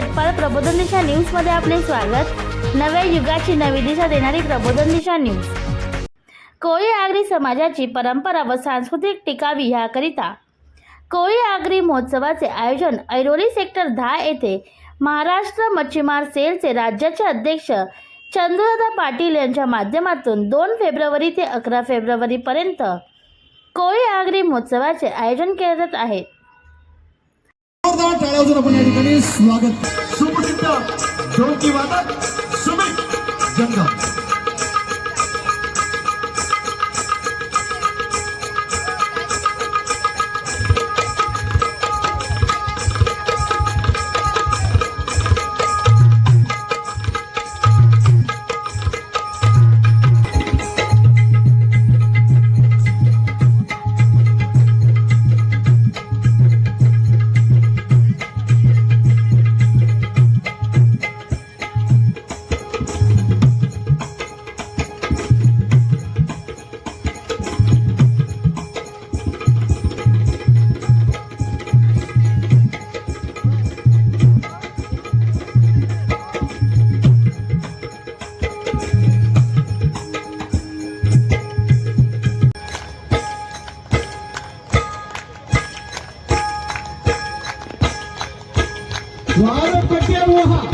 यत्पाळ प्रबोधन दिशा न्यूजमध्ये आपले स्वागत. नव्या युगाची नवी दिशा देणारी प्रबोधन दिशा न्यूज. कोळी आगरी समाजाची परंपरा व सांस्कृतिक टिकावी ह्याकरिता कोळी आगरी महोत्सवाचे आयोजन ऐरोली सेक्टर दहा येथे महाराष्ट्र मच्छीमार सेलचे राज्याचे अध्यक्ष चंद्रदा पाटील यांच्या माध्यमातून दोन फेब्रुवारी ते अकरा फेब्रुवारीपर्यंत कोळी आगरी महोत्सवाचे आयोजन केले जात आहे. जोरदार टाळ्या आपण या ठिकाणी स्वागत. सुप्रसिद्ध जोकी वादक सुमित जंगम. 我来拍节目哈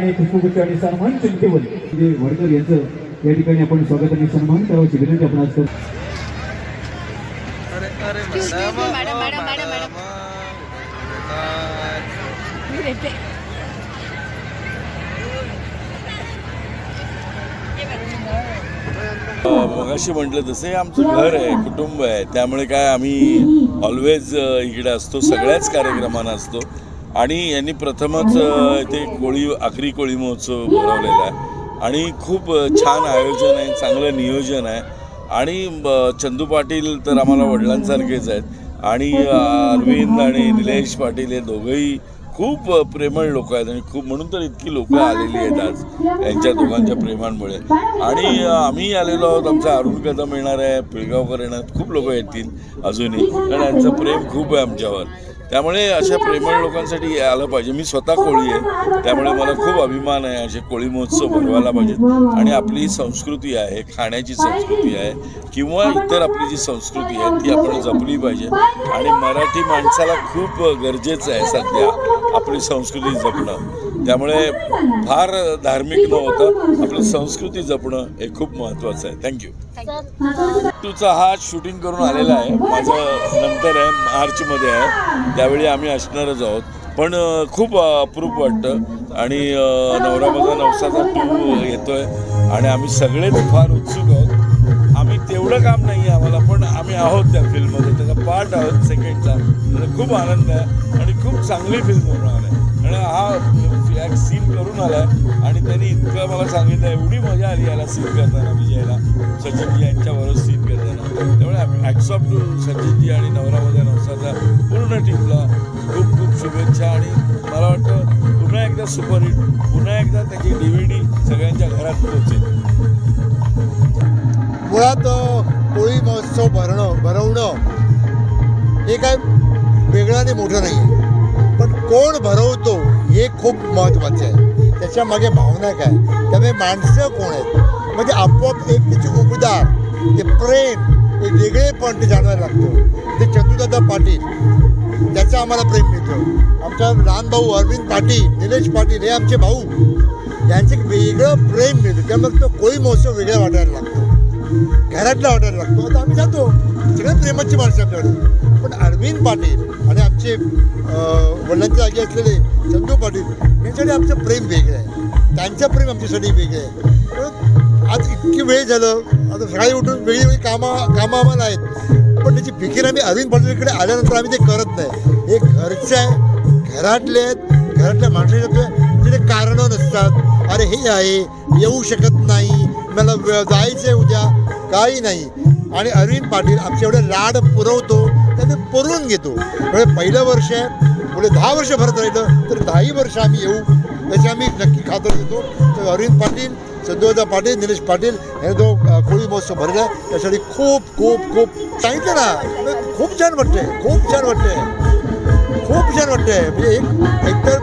आणि पुष्पगुच्छ आणि सन्मान चिंतेवल म्हणजे वडकर यांचं या ठिकाणी आपण स्वागत आणि सन्मान करावयाची विनंती आपण आज करतो. मॅडम मॅडम मॅडम मॅडम मी देते मगाशी म्हटलं तसं आमचं घर आहे कुटुंब आहे. त्यामुळे काय आम्ही ऑलवेज इकडे असतो सगळ्याच कार्यक्रमांना असतो. आणि यांनी प्रथमच इथे कोळी आखरी कोळी महोत्सव भरवलेला आहे. आणि खूप छान आयोजन आहे चांगलं नियोजन आहे. आणि चंदू पाटील तर आम्हाला वडिलांसारखेच आहेत. आणि अ, अरविंद आणि निलेश पाटील हे दोघंही खूप प्रेमळ लोक आहेत. आणि खूप म्हणून तर इतकी लोक आलेली आहेत आज यांच्या दोघांच्या प्रेमांमुळे. आणि आम्ही आलेलो आहोत. आमचा अरुण कदम येणार आहे पिळगावकर येणार. खूप लोक येतील अजूनही. कारण यांचं प्रेम खूप आहे आमच्यावर. त्यामुळे अशा प्रेमळ लोकांसाठी आलं पाहिजे. मी स्वतः कोळी आहे. त्यामुळे मला खूप अभिमान आहे असे कोळी महोत्सव भरवायला पाहिजेत. आणि आपली संस्कृती आहे खाण्याची संस्कृती आहे किंवा इतर आपली जी संस्कृती आहे ती आपण जपली पाहिजे. आणि मराठी माणसाला खूप गरजेचं आहे सध्या आपली संस्कृती जपणं. त्यामुळे फार धार्मिक न होता आपली संस्कृती जपणं हे खूप महत्त्वाचं आहे. थँक्यू तुझा हा शूटिंग करून आलेला आहे. माझं नंतर आहे मार्चमध्ये आहे. त्यावेळी आम्ही असणारच आहोत. पण खूप अप्रूप वाटतं. आणि नवरा माझा नवसाचा टू येतोय आणि आम्ही सगळेच फार उत्सुक आहोत. आम्ही तेवढं काम नाही आहे आम्हाला पण आम्ही आहोत त्या फिल्ममध्ये. त्याचा पार्ट आहोत सेकंडचा त्याचा खूप आनंद आहे. आणि खूप चांगली फिल्म होणार आहे. आणि हा एक सीन करून आला आहे आणि त्यांनी इतकं मला सांगितलं एवढी मजा आली याला सीन करताना विजयला. सचिनजी यांच्याबरोबर सीन करताना. त्यामुळे ॲक्सेप्ट टू सचिनजी आणि नवरा माझ्या नवसाचा पूर्ण टीमला खूप खूप शुभेच्छा आणि मला वाटतं पुन्हा एकदा सुपरहिट पुन्हा एकदा त्याची डीव्हीडी सगळ्यांच्या घरात पोहोचेल. मुळात होळी महोत्सव भरणं भरवणं हे काय वेगळं आणि मोठं नाही आहे पण कोण भरवतो हे खूप महत्त्वाचं आहे. त्याच्यामागे भावना काय? त्यामुळे माणसं कोण आहेत? म्हणजे आपोआप एक त्याची उबदार ते प्रेम ते वेगळेपण ते जाणवायला लागतं. ते चंदूदादा पाटील त्याचं आम्हाला प्रेम मिळतं. आमचा लहान भाऊ अरविंद पाटील निलेश पाटील हे आमचे भाऊ. यांचं एक वेगळं प्रेम मिळतं. त्यामुळे तो कोळी महोत्सव वेगळा वाटायला लागतो. घरातला वाटायला लागतो. आता आम्ही जातो. सगळ्या प्रेमाची माणसं आपल्याकडे पण अरविंद पाटील आणि आमचे वडिलांच्या जागी असलेले चंदू पाटील यांच्यासाठी आमचं प्रेम वेगळं आहे. त्यांचं प्रेम आमच्यासाठी वेगळं आहे. आज इतकी वेळ झालं. आता सकाळी उठून वेगळी कामा कामं आम्हाला आहेत. पण त्याची फिकीर आम्ही अरविंद पाटीलकडे आल्यानंतर आम्ही ते करत नाही. हे घरचं आहे घरातले आहेत घरातल्या माणसाचे तिथे कारणं नसतात. अरे हे आहे येऊ शकत नाही मला जायचं आहे उद्या काही नाही. आणि अरविंद पाटील आमच्या एवढे लाड पुरवतो त्याने पुरवून घेतो. म्हणजे पहिलं वर्ष आहे पुढे दहा वर्ष भरत राहिलं तर दहाही वर्ष आम्ही येऊ त्याची आम्ही नक्की खातर देतो. तर अरविंद पाटील सद्योदा पाटील निलेश पाटील हे जो कोळी महोत्सव भरला. त्यासाठी खूप खूप खूप सांगितलं ना. खूप छान वाटते खूप छान वाटते खूप छान वाटते म्हणजे एक एकतर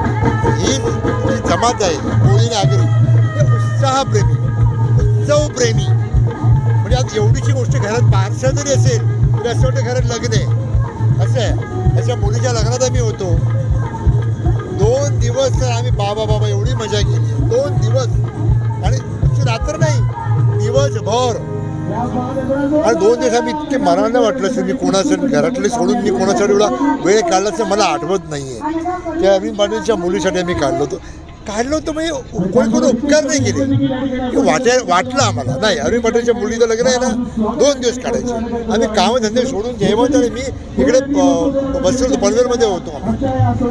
ही जी जमात आहे कोळी नागरी हे उत्साहप्रेमी उत्सवप्रेमी. म्हणजे आज एवढीची गोष्ट घरात बारसा जरी असेल तरी असं वाटतं घरात लग्न आहे. असं आहे. त्याच्या मुलीच्या लग्नात आम्ही होतो. दोन दिवस तर आम्ही बाबा बाबा एवढी मजा केली. दोन दिवस. रात्र नाही दिवसभर. आणि दोन दिवस आम्ही इतके मनाला वाटलं असेल मी कोणासाठी घरातले सोडून मी कोणासाठी एवढा वेळ काढला असं मला आठवत नाही आहे त्या अरविंद पाटीलच्या मुलीसाठी आम्ही काढलो होतो. काढलं होतं म्हणजे कोणी कोणी उपकार नाही केले. हे वाटाय वाटलं आम्हाला. नाही अरविंद पाटीलच्या मुलीचं लग्न आहे ना दोन दिवस काढायचे. आम्ही कामधंदे सोडून जेवण आणि मी इकडे ब- बसलो पनवेलमध्ये होतो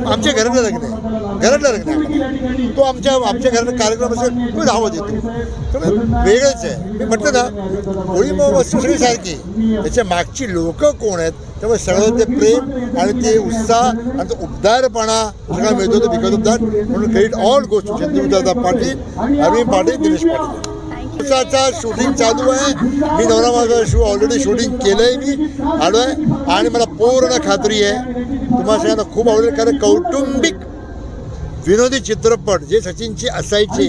आमच्या घरातलं लग्न आहे. घरातलं लग्न आहे तो आमच्या आमच्या घरात कार्यक्रम असेल तो धावत येतो. त्यामुळे वेगळंच आहे. मी म्हटलं ना होळी मग वस्तू सगळी सारखी त्याच्या मागची लोकं कोण आहेत? त्यामुळे सगळं ते प्रेम आणि ते उत्साह आणि तो उबदारपणा सगळा मिळतो तो विकत उबदार म्हणून क्रेडिट ऑल गोष्ट चंद्रदादा पाटील अरविंद पाटील दिनेश पाटील. दिवसाचा शूटिंग चालू आहे. मी नवरा माझा शू ऑलरेडी शूटिंग केलं आहे मी आलो आहे आणि मला पूर्ण खात्री आहे. तुम्हाला सगळ्यांना खूप आवडेल कारण कौटुंबिक विनोदी चित्रपट जे सचिनचे असायचे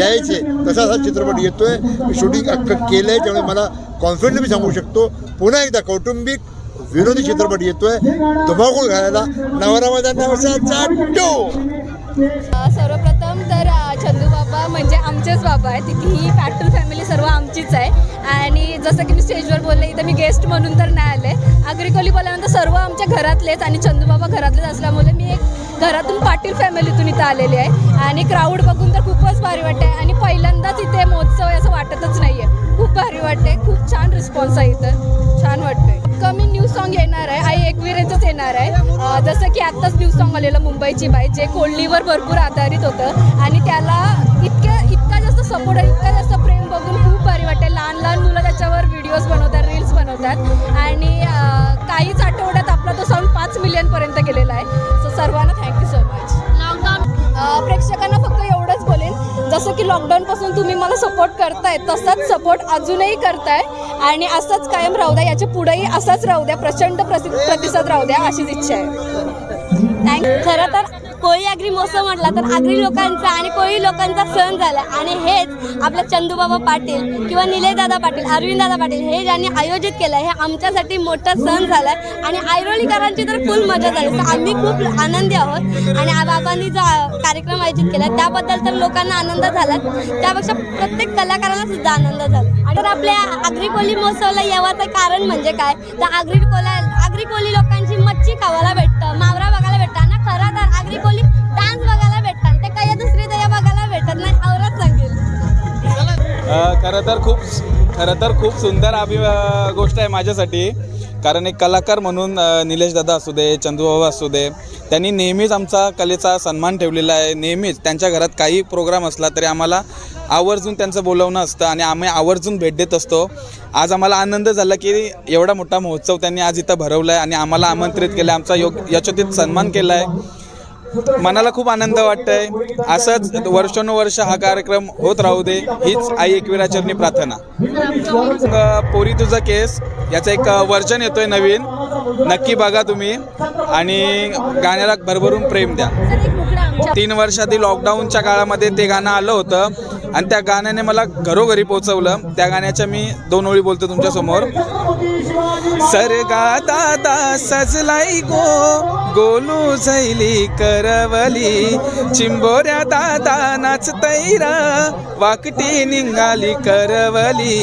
यायचे तसा हा चित्रपट येतोय. मी शूटिंग अख्खं केलं आहे त्यामुळे मला कॉन्फिडंटली मी सांगू शकतो. पुन्हा एकदा कौटुंबिक विनोदी चित्रपट येतोय. धुमाकूळ घालायला. नवरा माझा नवसाचा सर्वप्रथम तर चंदू बाबा म्हणजे आमचेच बाबा आहेत. तिथे ही पॅटल फॅमिली सर्व आमचीच आहे. आणि जसं की मी स्टेजवर बोलले इथं मी गेस्ट म्हणून तर नाही आले. आग्रिकोली बोलल्यानंतर सर्व आमच्या घरातलेच आणि चंदू बाबा घरातलेच असल्यामुळे मी एक घरातून पाटील फॅमिलीतून इथं आलेली आहे. आणि क्राऊड बघून तर खूपच भारी वाटते आणि पहिल्यांदाच इथे महोत्सव आहे असं वाटतच नाही आहे खूप भारी वाटते खूप छान रिस्पॉन्स आहे इथं. छान वाटते कमी न्यू सॉन्ग येणार आहे. आई एकविरेचंच येणार आहे. जसं की आत्ताच न्यू सॉन्ग आलेलं मुंबईची बाई जे कोल्डीवर भरपूर आधारित होतं. आणि त्याला इतक्या इतका जास्त सपोर्ट आहे इतका जास्त प्रेम बघून खूप भारी वाटते लहान लहान मुलं त्याच्यावर व्हिडिओज बनवतात रील्स बनवतात. आणि की लॉकडाऊनपासून तुम्ही मला सपोर्ट करताय तसाच सपोर्ट अजूनही करताय. आणि असंच कायम राहू द्या याच्या पुढेही असाच राहू द्या प्रचंड प्रतिसाद राहू द्या अशीच इच्छा आहे. थँक्यू खरं तर कोळी आगरी महोत्सव म्हटला तर आगरी लोकांचा आणि कोळी लोकांचा सण झाला. आणि हेच आपल्या चंदूबाबा पाटील किंवा निलयदादा पाटील अरविंददादा पाटील हे ज्यांनी आयोजित केलं हे आमच्यासाठी मोठा सण झाला. आहे आणि ऐरोलीकरांची तर फुल मजा झाली. तर आम्ही खूप आनंदी आहोत. आणि आ- बाबांनी जो कार्यक्रम आयोजित केला त्याबद्दल तर लोकांना आनंद झाला. त्यापेक्षा प्रत्येक कलाकाराला सुद्धा आनंद झाला. आणि तर आपल्या आगरी कोळी महोत्सवाला यावाचं कारण म्हणजे काय? तर आगरी कोला आगरी कोळी लोकांची मच्छी खावायला भेटतं. मावरा बघायला तर आगरी डान्स बघायला भेटतात. ते काही दुसरी दया बघायला भेटत नाही औरच सांगेल. खरं तर खूप खरं तर खूप सुंदर अभि गोष्ट आहे माझ्यासाठी. कारण एक कलाकार म्हणून निलेश दादा असू दे चंदूबाबा असू दे त्यांनी नेहमीच आमचा कलेचा सन्मान ठेवलेला आहे. नेहमीच त्यांच्या घरात काही प्रोग्राम असला तरी आम्हाला आवर्जून त्यांचं बोलवणं असतं आणि आम्ही आवर्जून भेट देत असतो. आज आम्हाला आनंद झाला की एवढा मोठा महोत्सव त्यांनी आज इथं भरवला आहे आणि आम्हाला आमंत्रित केलं आहे आमचा योग याच्यातीत सन्मान केला आहे मनाला खूप आनंद वाटतंय. असंच वर्षानुवर्ष हा कार्यक्रम होत राहू दे हीच आई एकविराचरणी प्रार्थना. पोरी तुझा केस याचं एक वर्जन येतोय नवीन. नक्की बघा तुम्ही. आणि गाण्याला भरभरून प्रेम द्या. तीन वर्षातील लॉकडाऊनच्या काळामध्ये ते गाणं आलं होतं. आणि त्या गाण्याने मला घरोघरी पोचवलं त्या गाण्याच्या मी दोन ओळी बोलतो तुमच्यासमोर. सरगा दादा सजलाई गो. गोलू झैली करवली. चिंबोऱ्या दादा नाचतैरा वाकटी निघाली करवली.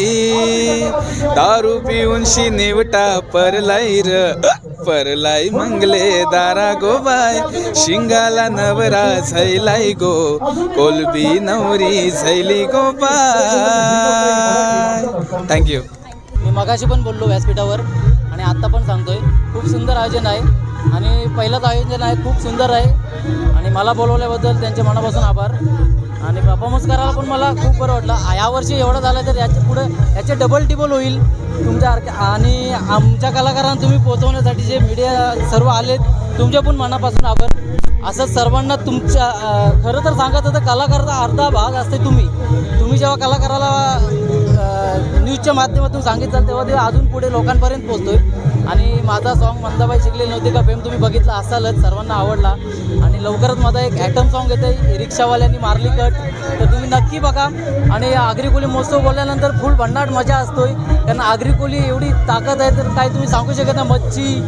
दारू पिऊन शी परलाई र परलाई मंगले दारा गोबाय शिंगाला नवरा झैलाई गो कोलबी नवरी झैली गोबाय थँक्यू मी मगाशी पण बोललो व्यासपीठावर आणि आत्ता पण सांगतोय खूप सुंदर आयोजन आहे. आणि पहिलंच आयोजन आहे खूप सुंदर आहे. आणि मला बोलवल्याबद्दल त्यांचे मनापासून आभार. आणि परफॉर्मन्स करायला पण मला खूप बरं वाटलं. यावर्षी एवढं झालं तर याच्यापुढे याचे डबल टिबल होईल तुमच्या आणि आमच्या कलाकारांना तुम्ही पोहोचवण्यासाठी जे मीडिया सर्व आलेत तुमच्या पण मनापासून आभार. असं सर्वांना तुमच्या खरं तर सांगत होतं कलाकाराचा अर्धा भाग असते तुम्ही. तुम्ही जेव्हा कलाकाराला न्यूजच्या माध्यमातून सांगितलं तेव्हा ते अजून पुढे लोकांपर्यंत पोचतोय आणि माझा सॉन्ग मंदाबाई शिकले नव्हते का? फेम तुम्ही बघितला असालच सर्वांना आवडला. आणि लवकरच माझा एक ॲटम सॉन्ग येतं रिक्षावाल्यांनी मारली कट तर तुम्ही नक्की बघा. आणि आगरी कोली महोत्सव बोलल्यानंतर फुल भन्नाट मजा असतोय. कारण आगरी कोली एवढी ताकद आहे तर काही तुम्ही सांगू शकत ना मच्छी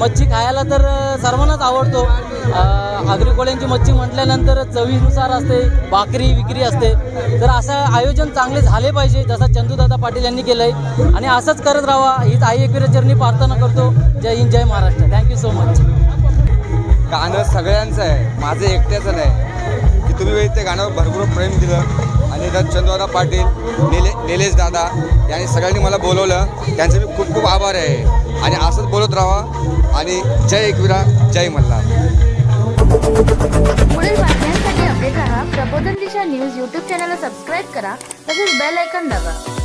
मच्छी खायला तर सर्वांनाच आवडतो. अं, मच्छी म्हटल्यानंतर चवीनुसार असते भाकरी विक्री असते. तर असं आयोजन चांगले झाले पाहिजे जसं चंदूदादा पाटील यांनी केलं आहे आणि असंच करत राहा हीच आई एकविराचरणी प्रार्थना करतो. जय हिंद जय Maharashtra. Thank you so much गाणं सगळ्यांचं आहे माझं एकट्याचं नाही. की तुम्ही ते गाण्यावर भरपूर प्रेम दिलं. आणि त्यात पाटील निले निलेश दादा यांनी सगळ्यांनी मला बोलवलं. त्यांचे मी खूप खूप आभार आहे. आणि असंच बोलत राहा आणि जय एकविरा जय मल्हार. पुढील बातम्यांसाठी अपडेट राहा. प्रबोधन दिशा न्यूज यूट्यूब चॅनलला सबस्क्राईब करा तसेच बेल ऐकन दाबा.